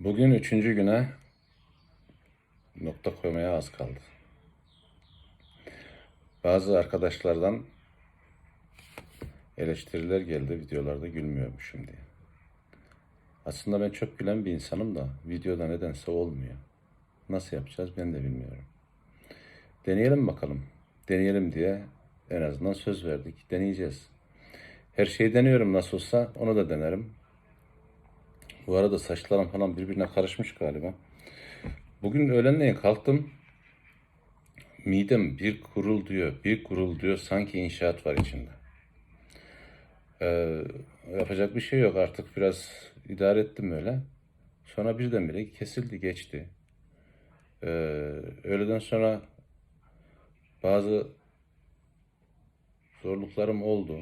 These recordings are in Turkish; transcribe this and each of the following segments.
Bugün üçüncü güne nokta koymaya az kaldı. Bazı arkadaşlardan eleştiriler geldi videolarda gülmüyormuşum diye. Aslında ben çok gülen bir insanım da videoda nedense olmuyor. Nasıl yapacağız ben de bilmiyorum. Deneyelim bakalım. Deneyelim diye en azından söz verdik. Deneyeceğiz. Her şeyi deniyorum nasıl olsa onu da denerim. Bu arada saçlarım falan birbirine karışmış galiba. Bugün öğlenleyin kalktım. Midem bir kurul diyor, bir kurul diyor. Sanki inşaat var içinde. Ee, yapacak bir şey yok artık biraz idare ettim öyle. Sonra birdenbire kesildi geçti. Ee, öğleden sonra bazı zorluklarım oldu.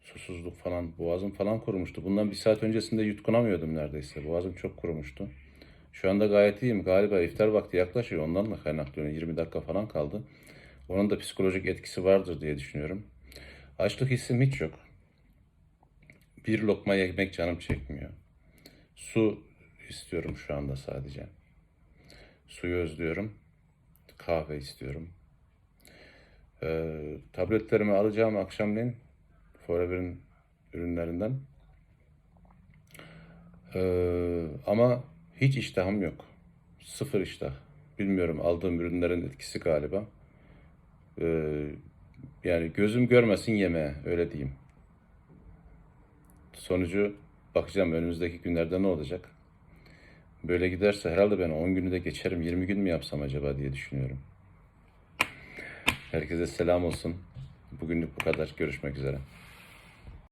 Susuzluk falan, boğazım falan kurumuştu. Bundan bir saat öncesinde yutkunamıyordum neredeyse. Boğazım çok kurumuştu. Şu anda gayet iyiyim. Galiba iftar vakti yaklaşıyor. Ondan da kaynaklanıyor. 20 dakika falan kaldı. Onun da psikolojik etkisi vardır diye düşünüyorum. Açlık hissim hiç yok. Bir lokma yemek canım çekmiyor. Su istiyorum şu anda sadece. Suyu özlüyorum. Kahve istiyorum. Ee, tabletlerimi alacağım akşamleyin. Forever'in ürünlerinden. Ee, ama hiç iştahım yok. Sıfır iştah. Bilmiyorum aldığım ürünlerin etkisi galiba. Ee, yani gözüm görmesin yemeğe öyle diyeyim. Sonucu bakacağım önümüzdeki günlerde ne olacak. Böyle giderse herhalde ben 10 günü de geçerim. 20 gün mü yapsam acaba diye düşünüyorum. Herkese selam olsun. Bugünlük bu kadar. Görüşmek üzere.